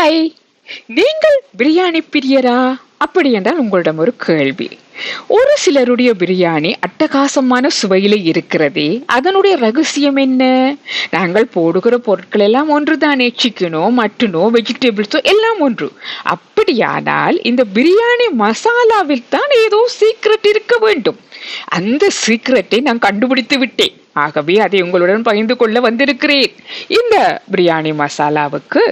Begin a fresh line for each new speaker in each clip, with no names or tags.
Hi நீங்கள் பிரியாணி பிரியரா? அப்படி என்றால் உங்களிடம் ஒரு கேள்வி. ஒரு சிலருடைய பிரியாணி அட்டகாசமான சுவையில இருக்கிறதே அதனுடைய ரகசியம் என்ன? நாங்கள் போடுகிற பொருட்கள் எல்லாம் ஒன்றுதானே சிக்கனோ மட்டனோ வெஜிடபிள்ஸோ எல்லாம் ஒன்று. அப்படியானால் இந்த பிரியாணி மசாலாவில் தான் ஏதோ சீக்ரெட் இருக்க வேண்டும். அந்த சீக்ரெட்டை நான் கண்டுபிடித்து விட்டேன். ஆகவே அதை உங்களுடன் பகிர்ந்து கொள்ள வந்திருக்கிறேன். இந்த பிரியாணி மசாலாவுக்கு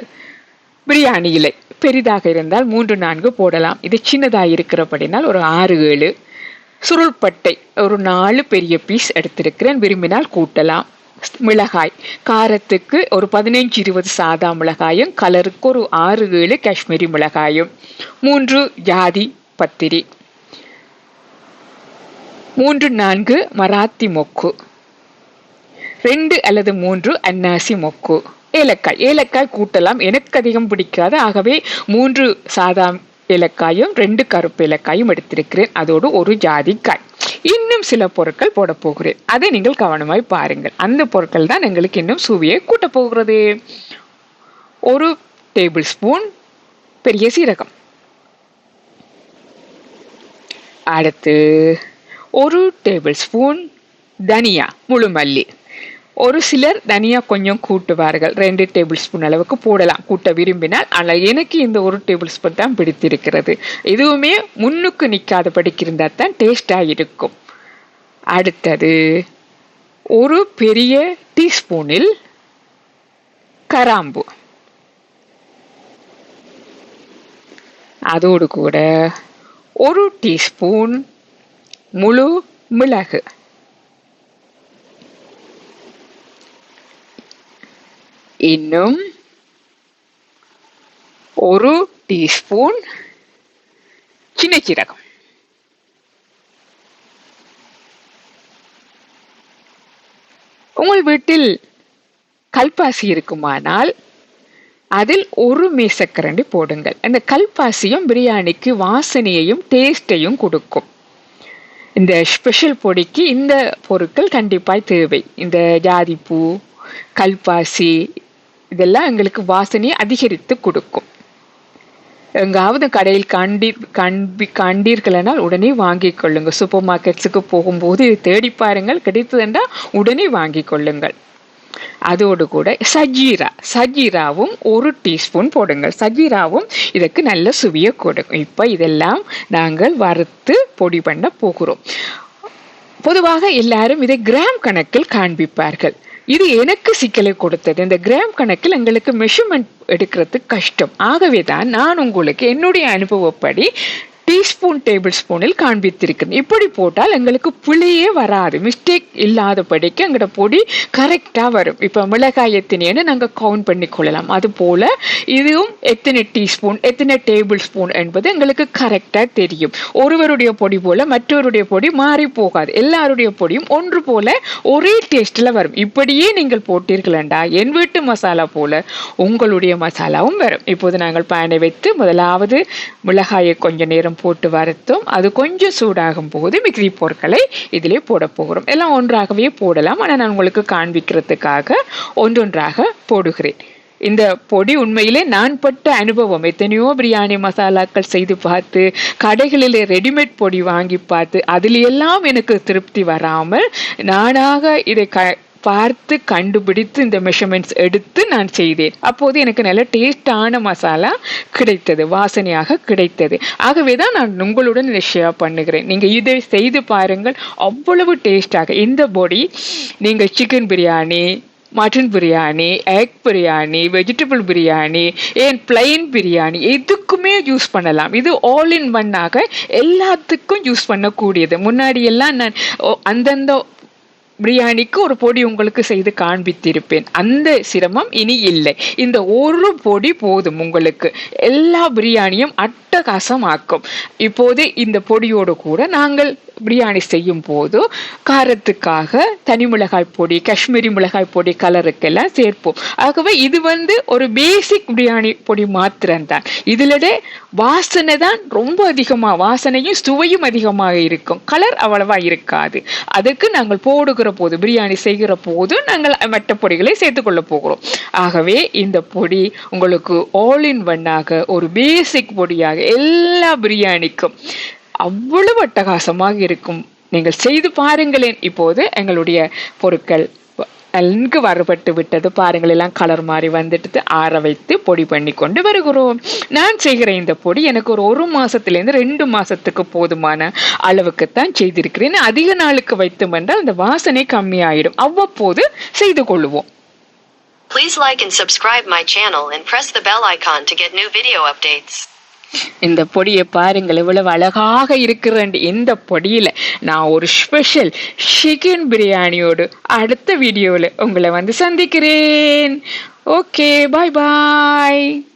பிரியாணி இலை பெரிதாக இருந்தால் மூன்று நான்கு போடலாம். இது சின்னதாக இருக்கிறபடினால் ஒரு ஆறு ஏழு. சுருள்பட்டை ஒரு நாலு பெரிய பீஸ் எடுத்திருக்கிறேன். விரும்பினால் கூட்டலாம். மிளகாய். காரத்துக்கு ஒரு பதினைஞ்சு இருபது சாதா மிளகாயும் கலருக்கு ஒரு ஆறு ஏழு காஷ்மீரி மிளகாயும். மூன்று ஜாதி பத்திரி. மூன்று நான்கு மராத்தி மொக்கு. ரெண்டு அல்லது மூன்று அன்னாசி மொக்கு. ஏலக்காய். ஏலக்காய் கூட்டலாம் எனக்கு அதிகம் பிடிக்காது. ஆகவே மூன்று சாதா ஏலக்காயும் ரெண்டு கருப்பு ஏலக்காயும் எடுத்திருக்கிறேன். அதோடு ஒரு ஜாதிக்காய். இன்னும் சில பொருட்கள் போட போகிறேன். அதை நீங்கள் கவனமாய் பாருங்கள். அந்த பொருட்கள் தான் எங்களுக்கு இன்னும் சுவையை கூட்ட போகிறது. ஒரு டேபிள் ஸ்பூன் பெரிய சீரகம். அடுத்து ஒரு டேபிள் ஸ்பூன் தனியா முழு மல்லி. ஒரு சிலர் தனியாக கொஞ்சம் கூட்டுவார்கள். ரெண்டு டேபிள் ஸ்பூன் அளவுக்கு போடலாம். கூட்ட விரும்பினால். ஆனால் எனக்கு இந்த ஒரு டேபிள் ஸ்பூன் தான் பிடித்திருக்கிறது. எதுவுமே முன்னுக்கு நிற்காத படிக்கிருந்தால் தான் டேஸ்டாக இருக்கும். அடுத்தது ஒரு பெரிய டீஸ்பூனில் கராம்பு. அதோடு கூட ஒரு டீஸ்பூன் முழு மிளகு. இன்னும் ஒரு டீஸ்பூன் சின்ன சீரகம் உங்கள் வீட்டில் கல்பாசி இருக்குமானால் அதில் ஒரு மீசக்கரண்டி போடுங்கள். அந்த கல்பாசியும் பிரியாணிக்கு வாசனையையும் டேஸ்டையும் கொடுக்கும். இந்த ஸ்பெஷல் பொடிக்கு இந்த பொருட்கள் கண்டிப்பாக தேவை. இந்த ஜாதிப்பூ கல்பாசி இதெல்லாம் எங்களுக்கு வாசனையை அதிகரித்து கொடுக்கும். எங்காவது கடையில் கண்டி கண்பி கண்டீர்களானால் உடனே வாங்கிக் கொள்ளுங்கள். சூப்பர் மார்க்கெட்ஸுக்கு போகும்போது தேடி பாருங்கள். கிடைத்ததுன்றால் உடனே வாங்கிக் கொள்ளுங்கள். அதோடு கூட சஜீரா சஜீராவும் ஒரு டீஸ்பூன் போடுங்கள். சஜீராவும் இதுக்கு நல்ல சுவையை கொடுக்கும். இப்போ இதெல்லாம் நாங்கள் வறுத்து பொடி பண்ண போகிறோம். பொதுவாக எல்லாரும் இதை கிராம் கணக்கில் காண்பிப்பார்கள். இது எனக்கு சிக்கலை கொடுத்தது. இந்த கிராம் கணக்கில் எங்களுக்கு மெஷர்மெண்ட் எடுக்கிறது கஷ்டம். ஆகவே தான் நான் உங்களுக்கு என்னுடைய அனுபவப்படி டீஸ்பூன் டேபிள் ஸ்பூனில் காண்பித்திருக்கிறேன். இப்படி போட்டால் எங்களுக்கு புளியே வராது. மிஸ்டேக் இல்லாதபடிக்கு எங்களோட பொடி கரெக்டாக வரும். இப்போ மிளகாய் எத்தனைன்னு நாங்கள் கவுண்ட் பண்ணி கொள்ளலாம். அது போல் இதுவும் எத்தனை டீஸ்பூன் எத்தனை டேபிள் ஸ்பூன் என்பது எங்களுக்கு கரெக்டாக தெரியும். ஒருவருடைய பொடி போல் மற்றவருடைய பொடி மாறி போகாது. எல்லாருடைய பொடியும் ஒன்று போல் ஒரே டேஸ்ட்டில் வரும். இப்படியே நீங்கள் போட்டீர்களண்டா. என் வீட்டு மசாலா போல் உங்களுடைய மசாலாவும் வரும். இப்போது நாங்கள் பயனை வைத்து முதலாவது மிளகாயை கொஞ்ச நேரம் போட்டு வறுத்தும் அது கொஞ்சம் சூடாகும் போது மிக்ரி பொருட்களை இதிலே போட போகிறோம். எல்லாம் ஒன்றாகவே போடலாம். ஆனால் நான் உங்களுக்கு காண்பிக்கிறதுக்காக ஒன்றொன்றாக போடுகிறேன். இந்த பொடி உண்மையிலே நான் பட்ட அனுபவம். எத்தனையோ பிரியாணி மசாலாக்கள் செய்து பார்த்து கடைகளில் ரெடிமேட் பொடி வாங்கி பார்த்து அதில் எல்லாம் எனக்கு திருப்தி வராமல் நானாக இதை க பார்த்து கண்டுபிடித்து இந்த மெஷர்மெண்ட்ஸ் எடுத்து நான் செய்தேன். அப்போது எனக்கு நல்ல டேஸ்டான மசாலா கிடைத்தது வாசனையாக கிடைத்தது. ஆகவே தான் நான் உங்களுடன் இதை ஷேர் பண்ணுகிறேன். நீங்கள் இதை செய்து பாருங்கள். அவ்வளவு டேஸ்டாக இந்த பொடி நீங்கள் chicken biryani mutton biryani egg biryani vegetable biryani ஏன் பிளைன் பிரியாணி எதுக்குமே யூஸ் பண்ணலாம். இது ஆல் இன் ஒன்னாக எல்லாத்துக்கும் யூஸ் பண்ணக்கூடியது. முன்னாடியெல்லாம் நான் அந்தந்த பிரியாணிக்கு ஒரு பொடி உங்களுக்கு செய்து காண்பித்திருப்பேன். அந்த சிரமம் இனி இல்லை. இந்த ஒரு பொடி போதும் உங்களுக்கு. எல்லா பிரியாணியும் அட்டகாசமாக்கும். இப்போது இந்த பொடியோடு கூட நாங்கள் பிரியாணி செய்யும் போது காரத்துக்காக தனி மிளகாய் பொடி காஷ்மீரி மிளகாய் பொடி கலருக்கெல்லாம் சேர்ப்போம். ஆகவே இது வந்து ஒரு பேசிக் பிரியாணி பொடி மாத்திரம்தான். இதிலட வாசனை தான் ரொம்ப அதிகமாக வாசனையும் சுவையும் அதிகமாக இருக்கும். கலர் அவ்வளவா இருக்காது. அதுக்கு நாங்கள் போடுகிற செய்கிற போது பிரியாணி செய்கிற போது நாங்கள் மற்ற பொடிகளை சேர்த்துக்கொள்ள போகிறோம். ஆகவே இந்த பொடி உங்களுக்கு ஆல் இன் ஒன்னாக ஒரு பேசிக் பொடியாக எல்லா பிரியாணிக்கும் அவ்வளவு அட்டகாசமாக இருக்கும். நீங்கள் செய்து பாருங்களேன். இப்போது எங்களுடைய பொருட்கள். நன்கு வறுபட்டு விட்டது. பாருங்கள் எல்லாம் கலர் மாறி வந்துட்டு ஆற வைத்து பொடி பண்ணி கொண்டு வருகிறோம். நான் செய்கிற இந்த பொடி எனக்கு ஒரு ஒரு மாதத்துலேருந்து ரெண்டு மாசத்துக்கு போதுமான அளவுக்கு தான் செய்திருக்கிறேன். அதிக நாளுக்கு வைத்தோம் என்றால் அந்த வாசனை கம்மியாயிடும். அவ்வப்போது செய்து கொள்ளுவோம்
Please like and subscribe my channel and press the bell icon to get new video updates.
இந்த பொடியை பாருங்கள் இவ்வளவு அழகாக இருக்கிறேன் இந்த பொடியில நான் ஒரு ஸ்பெஷல் சிக்கன் பிரியாணியோடு அடுத்த வீடியோவில் உங்களை வந்து சந்திக்கிறேன். ஓகே பாய் பாய்